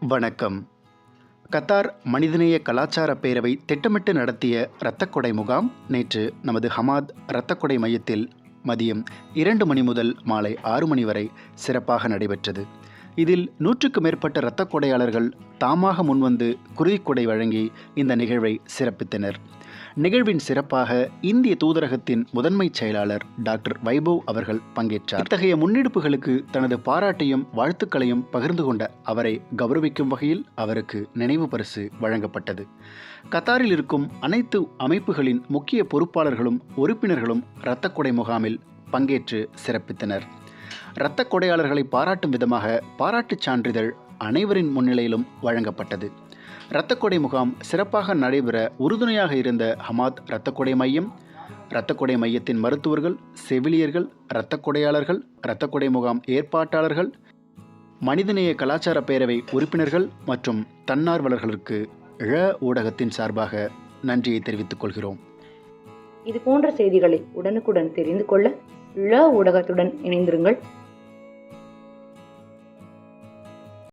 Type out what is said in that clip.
வணக்கம். கத்தார் மனிதநேய கலாச்சார பேரவை திட்டமிட்டு நடத்திய இரத்தக்கொடை முகாம் நேற்று நமது ஹமாத் இரத்தக்கொடை மையத்தில் மதியம் இரண்டு மணி முதல் மாலை ஆறு மணி வரை சிறப்பாக நடைபெற்றது. இதில் நூற்றுக்கு மேற்பட்ட இரத்தக்கொடையாளர்கள் தாமாக முன்வந்து குருதிக்கொடை வழங்கி இந்த நிகழ்வை சிறப்பித்தனர். நிகழ்வின் சிறப்பாக இந்திய தூதரகத்தின் முதன்மைச் செயலாளர் டாக்டர் வைபவ் அவர்கள் பங்கேற்றார். இத்தகைய முன்னெடுப்புகளுக்கு தனது பாராட்டையும் வாழ்த்துக்களையும் பகிர்ந்து கொண்ட அவரை கௌரவிக்கும் வகையில் அவருக்கு நினைவு பரிசு வழங்கப்பட்டது. கத்தாரில் இருக்கும் அனைத்து அமைப்புகளின் முக்கிய பொறுப்பாளர்களும் உறுப்பினர்களும் இரத்தக்கொடை முகாமில் பங்கேற்று சிறப்பித்தனர். இரத்தக் கொடையாளர்களை பாராட்டும் விதமாக பாராட்டுச் சான்றிதழ் அனைவரின் முன்னிலையிலும் வழங்கப்பட்டது. இரத்தக்கொடை முகாம் சிறப்பாக நடைபெற உறுதுணையாக இருந்த ஹமாத் இரத்தக்கொடை மையம் இரத்தக்கொடை மையத்தின் மருத்துவர்கள் செவிலியர்கள் இரத்தக்கொடையாளர்கள் இரத்தக்கொடை முகாம் ஏற்பாட்டாளர்கள் மனிதநேய கலாச்சார பேரவை உறுப்பினர்கள் மற்றும் தன்னார்வலர்களுக்கு ழ ஊடகத்தின் சார்பாக நன்றியை தெரிவித்துக் கொள்கிறோம். இது போன்ற செய்திகளை உடனுக்குடன் தெரிந்து கொள்ள ழ ஊடகத்துடன் இணைந்திருங்கள்.